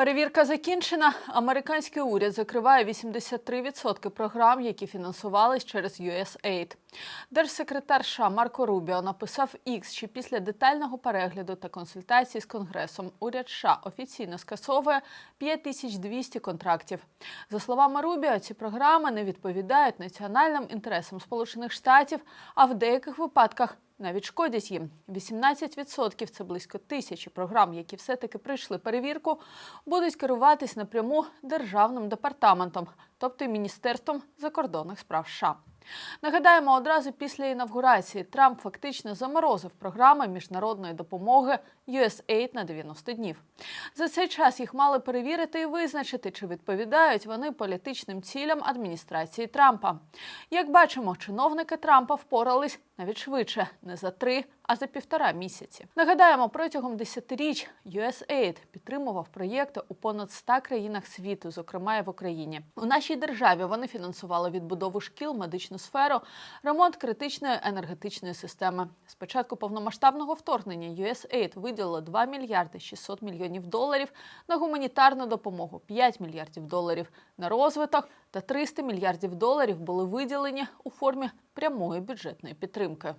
Перевірка закінчена. Американський уряд закриває 83% програм, які фінансувались через USAID. Держсекретар США Марко Рубіо написав X, що після детального перегляду та консультацій з Конгресом уряд США офіційно скасовує 5200 контрактів. За словами Рубіо, ці програми не відповідають національним інтересам Сполучених Штатів, а в деяких випадках навіть шкодять їм. 18% – це близько тисячі програм, які все-таки пройшли перевірку, будуть керуватись напряму державним департаментом, тобто Міністерством закордонних справ США. Нагадаємо, одразу після інавгурації Трамп фактично заморозив програми міжнародної допомоги USAID на 90 днів. За цей час їх мали перевірити і визначити, чи відповідають вони політичним цілям адміністрації Трампа. Як бачимо, чиновники Трампа впорались навіть швидше, не за три, а за півтора місяці. Нагадаємо, протягом десятиріч USAID підтримував проєкти у понад 100 країнах світу, зокрема і в Україні. У нашій державі вони фінансували відбудову шкіл, медичну сферу, ремонт критичної енергетичної системи. З початку повномасштабного вторгнення USAID виділило 2 мільярди 600 мільйонів доларів на гуманітарну допомогу, 5 мільярдів доларів на розвиток та 300 мільярдів доларів були виділені у формі прямої бюджетної підтримки.